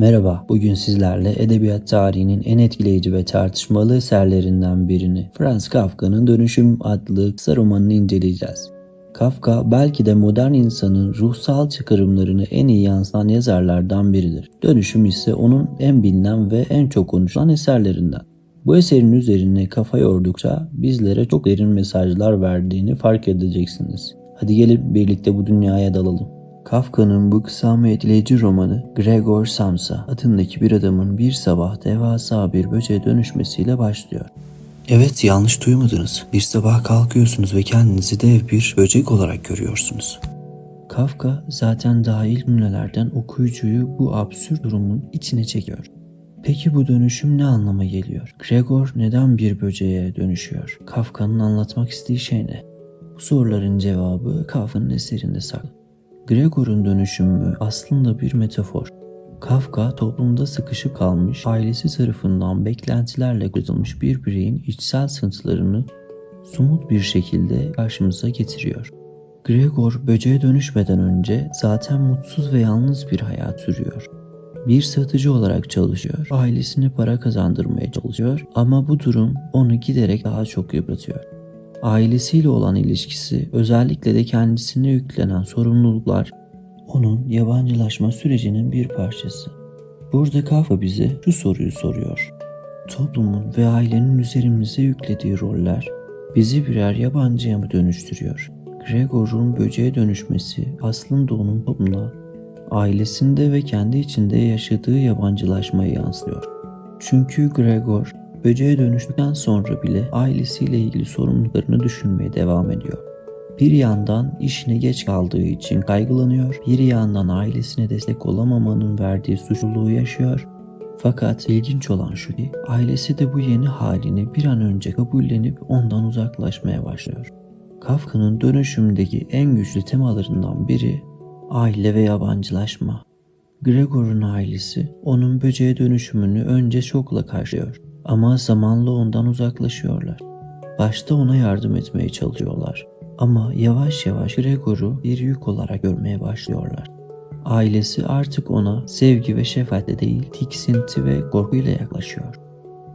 Merhaba, bugün sizlerle edebiyat tarihinin en etkileyici ve tartışmalı eserlerinden birini Franz Kafka'nın Dönüşüm adlı kısa romanını inceleyeceğiz. Kafka belki de modern insanın ruhsal çıkarımlarını en iyi yansıtan yazarlardan biridir. Dönüşüm ise onun en bilinen ve en çok konuşulan eserlerinden. Bu eserin üzerine kafa yordukça bizlere çok derin mesajlar verdiğini fark edeceksiniz. Hadi gelip birlikte bu dünyaya dalalım. Kafka'nın bu kısa ama etkileyici romanı Gregor Samsa adındaki bir adamın bir sabah devasa bir böceğe dönüşmesiyle başlıyor. Evet yanlış duymadınız. Bir sabah kalkıyorsunuz ve kendinizi dev bir böcek olarak görüyorsunuz. Kafka zaten daha ilk cümlelerden okuyucuyu bu absürt durumun içine çekiyor. Peki bu dönüşüm ne anlama geliyor? Gregor neden bir böceğe dönüşüyor? Kafka'nın anlatmak istediği şey ne? Bu soruların cevabı Kafka'nın eserinde saklı. Gregor'un dönüşümü aslında bir metafor. Kafka toplumda sıkışıp kalmış, ailesi tarafından beklentilerle kırılmış bir bireyin içsel sıkıntılarını somut bir şekilde karşımıza getiriyor. Gregor böceğe dönüşmeden önce zaten mutsuz ve yalnız bir hayat sürüyor. Bir satıcı olarak çalışıyor, ailesine para kazandırmaya çalışıyor ama bu durum onu giderek daha çok yıpratıyor. Ailesiyle olan ilişkisi, özellikle de kendisine yüklenen sorumluluklar onun yabancılaşma sürecinin bir parçası. Burada Kafka bize şu soruyu soruyor. Toplumun ve ailenin üzerimize yüklediği roller bizi birer yabancıya mı dönüştürüyor? Gregor'un böceğe dönüşmesi aslında onun toplumda, ailesinde ve kendi içinde yaşadığı yabancılaşmayı yansıtıyor. Çünkü Gregor böceğe dönüştükten sonra bile ailesiyle ilgili sorumluluklarını düşünmeye devam ediyor. Bir yandan işine geç kaldığı için kaygılanıyor, bir yandan ailesine destek olamamanın verdiği suçluluğu yaşıyor. Fakat ilginç olan şu ki ailesi de bu yeni halini bir an önce kabullenip ondan uzaklaşmaya başlıyor. Kafka'nın dönüşümdeki en güçlü temalarından biri aile ve yabancılaşma. Gregor'un ailesi onun böceğe dönüşümünü önce şokla karşılıyor ama zamanla ondan uzaklaşıyorlar. Başta ona yardım etmeye çalışıyorlar ama yavaş yavaş Gregor'u bir yük olarak görmeye başlıyorlar. Ailesi artık ona sevgi ve şefkatle değil tiksinti ve korkuyla yaklaşıyor.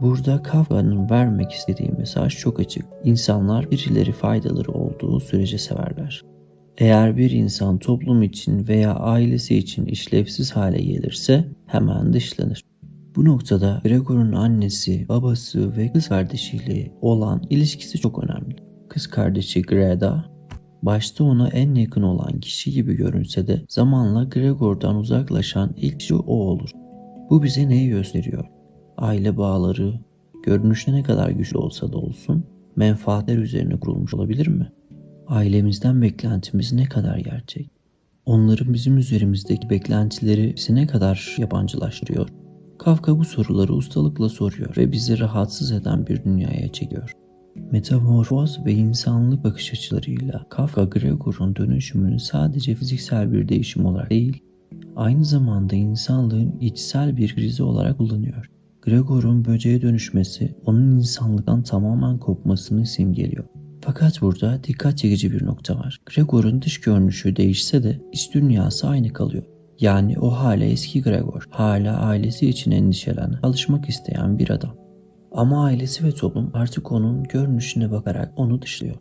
Burada Kafka'nın vermek istediği mesaj çok açık. İnsanlar birileri faydaları olduğu sürece severler. Eğer bir insan toplum için veya ailesi için işlevsiz hale gelirse hemen dışlanır. Bu noktada Gregor'un annesi, babası ve kız kardeşiyle olan ilişkisi çok önemli. Kız kardeşi Greta başta ona en yakın olan kişi gibi görünse de zamanla Gregor'dan uzaklaşan ilk kişi o olur. Bu bize neyi gösteriyor? Aile bağları, görünüşte ne kadar güçlü olsa da olsun, menfaatler üzerine kurulmuş olabilir mi? Ailemizden beklentimiz ne kadar gerçek? Onların bizim üzerimizdeki beklentileri bizi ne kadar yabancılaştırıyor? Kafka bu soruları ustalıkla soruyor ve bizi rahatsız eden bir dünyaya çekiyor. Metamorfoz ve insanlık bakış açılarıyla Kafka Gregor'un dönüşümünü sadece fiziksel bir değişim olarak değil, aynı zamanda insanlığın içsel bir krizi olarak kullanıyor. Gregor'un böceğe dönüşmesi onun insanlıktan tamamen kopmasını simgeliyor. Fakat burada dikkat çekici bir nokta var. Gregor'un dış görünüşü değişse de iç dünyası aynı kalıyor. Yani o hala eski Gregor, hala ailesi için endişelenen, alışmak isteyen bir adam. Ama ailesi ve toplum artık onun görünüşüne bakarak onu dışlıyor.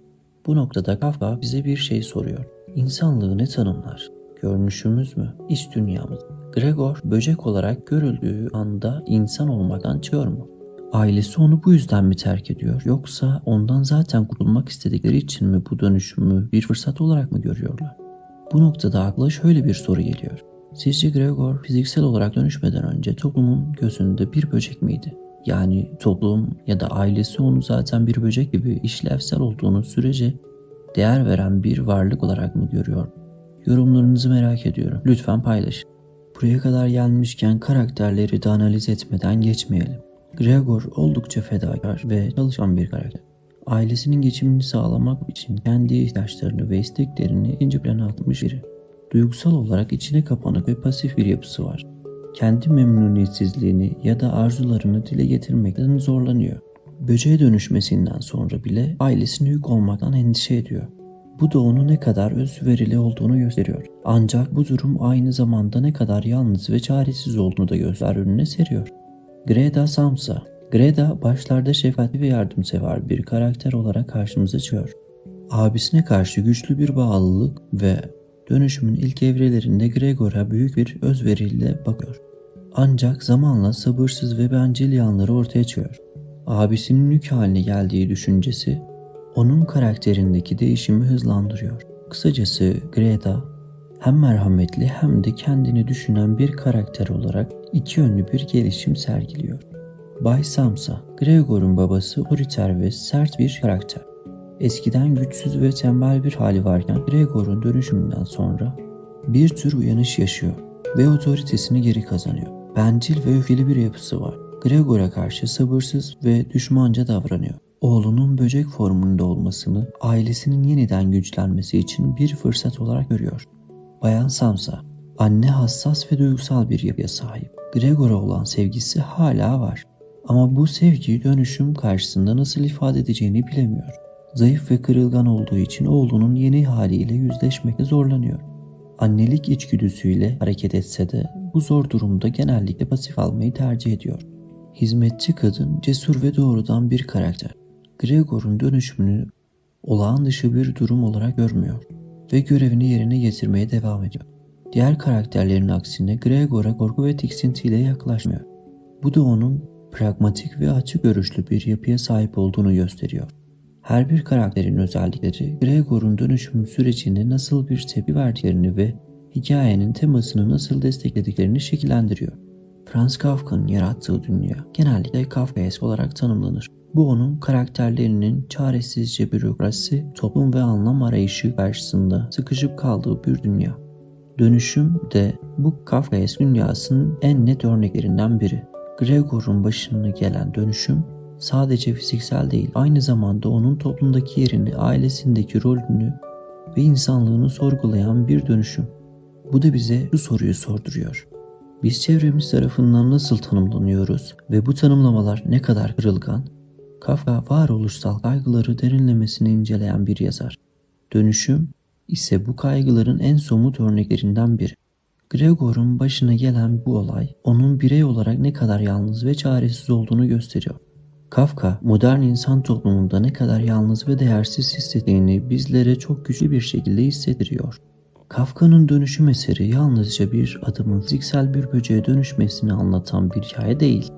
Bu noktada Kafka bize bir şey soruyor. İnsanlığı ne tanımlar? Görünüşümüz mü? İç dünyamız? Gregor böcek olarak görüldüğü anda insan olmaktan çıkıyor mu? Ailesi onu bu yüzden mi terk ediyor yoksa ondan zaten kurulmak istedikleri için mi bu dönüşümü bir fırsat olarak mı görüyorlar? Bu noktada akla şöyle bir soru geliyor. Sizce Gregor fiziksel olarak dönüşmeden önce toplumun gözünde bir böcek miydi? Yani toplum ya da ailesi onu zaten bir böcek gibi işlevsel olduğunu sürece değer veren bir varlık olarak mı görüyor? Yorumlarınızı merak ediyorum. Lütfen paylaşın. Buraya kadar gelmişken karakterleri de analiz etmeden geçmeyelim. Gregor oldukça fedakar ve çalışan bir karakter. Ailesinin geçimini sağlamak için kendi ihtiyaçlarını ve isteklerini ikinci plana atmış biri. Duygusal olarak içine kapanık ve pasif bir yapısı var. Kendi memnuniyetsizliğini ya da arzularını dile getirmekten zorlanıyor. Böceğe dönüşmesinden sonra bile ailesine yük olmaktan endişe ediyor. Bu da onu ne kadar özverili olduğunu gösteriyor. Ancak bu durum aynı zamanda ne kadar yalnız ve çaresiz olduğunu da gözler önüne seriyor. Greta Samsa Greta başlarda şefkatli ve yardımsever bir karakter olarak karşımıza çıkıyor. Abisine karşı güçlü bir bağlılık ve dönüşümün ilk evrelerinde Gregor'a büyük bir özveriyle bakıyor. Ancak zamanla sabırsız ve bencil yanları ortaya çıkıyor. Abisinin yük haline geldiği düşüncesi onun karakterindeki değişimi hızlandırıyor. Kısacası Greta hem merhametli hem de kendini düşünen bir karakter olarak iki yönlü bir gelişim sergiliyor. Bay Samsa, Gregor'un babası otoriter ve sert bir karakter. Eskiden güçsüz ve tembel bir hali varken Gregor'un dönüşümünden sonra bir tür uyanış yaşıyor ve otoritesini geri kazanıyor. Bencil ve öfkeli bir yapısı var. Gregor'a karşı sabırsız ve düşmanca davranıyor. Oğlunun böcek formunda olmasını ailesinin yeniden güçlenmesi için bir fırsat olarak görüyor. Bayan Samsa, anne hassas ve duygusal bir yapıya sahip. Gregor'a olan sevgisi hala var. Ama bu sevgiyi dönüşüm karşısında nasıl ifade edeceğini bilemiyor. Zayıf ve kırılgan olduğu için oğlunun yeni haliyle yüzleşmekte zorlanıyor. Annelik içgüdüsüyle hareket etse de bu zor durumda genellikle pasif almayı tercih ediyor. Hizmetçi kadın cesur ve doğrudan bir karakter. Gregor'un dönüşümünü olağan dışı bir durum olarak görmüyor ve görevini yerine getirmeye devam ediyor. Diğer karakterlerin aksine Gregor'a korku ve tiksintiyle yaklaşmıyor. Bu da onun pragmatik ve açık görüşlü bir yapıya sahip olduğunu gösteriyor. Her bir karakterin özellikleri Gregor'un dönüşüm sürecine nasıl bir tepki verdiklerini ve hikayenin temasını nasıl desteklediklerini şekillendiriyor. Franz Kafka'nın yarattığı dünya genellikle Kafkaesk olarak tanımlanır. Bu onun karakterlerinin çaresizce bürokrasi, toplum ve anlam arayışı karşısında sıkışıp kaldığı bir dünya. Dönüşüm de bu Kafkaesk dünyasının en net örneklerinden biri. Gregor'un başına gelen dönüşüm sadece fiziksel değil, aynı zamanda onun toplumdaki yerini, ailesindeki rolünü ve insanlığını sorgulayan bir dönüşüm. Bu da bize şu soruyu sorduruyor. Biz çevremiz tarafından nasıl tanımlanıyoruz ve bu tanımlamalar ne kadar kırılgan? Kafka varoluşsal kaygıları derinlemesine inceleyen bir yazar. Dönüşüm ise bu kaygıların en somut örneklerinden biri. Gregor'un başına gelen bu olay onun birey olarak ne kadar yalnız ve çaresiz olduğunu gösteriyor. Kafka, modern insan toplumunda ne kadar yalnız ve değersiz hissettiğini bizlere çok güçlü bir şekilde hissettiriyor. Kafka'nın dönüşüm eseri yalnızca bir adamın fiziksel bir böceğe dönüşmesini anlatan bir hikaye değil.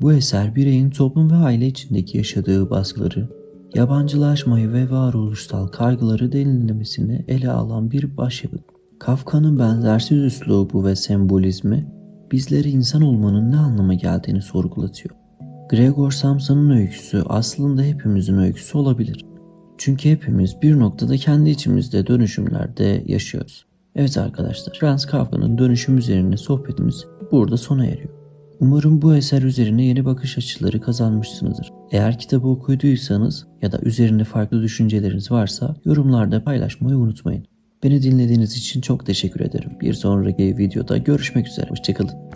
Bu eser bireyin toplum ve aile içindeki yaşadığı baskıları, yabancılaşmayı ve varoluşsal kaygıları derinlemesine ele alan bir başyapıt. Kafka'nın benzersiz üslubu ve sembolizmi bizlere insan olmanın ne anlama geldiğini sorgulatıyor. Gregor Samsa'nın öyküsü aslında hepimizin öyküsü olabilir. Çünkü hepimiz bir noktada kendi içimizde dönüşümlerde yaşıyoruz. Evet arkadaşlar, Franz Kafka'nın dönüşüm üzerine sohbetimiz burada sona eriyor. Umarım bu eser üzerine yeni bakış açıları kazanmışsınızdır. Eğer kitabı okuduysanız ya da üzerinde farklı düşünceleriniz varsa yorumlarda paylaşmayı unutmayın. Beni dinlediğiniz için çok teşekkür ederim. Bir sonraki videoda görüşmek üzere. Hoşçakalın.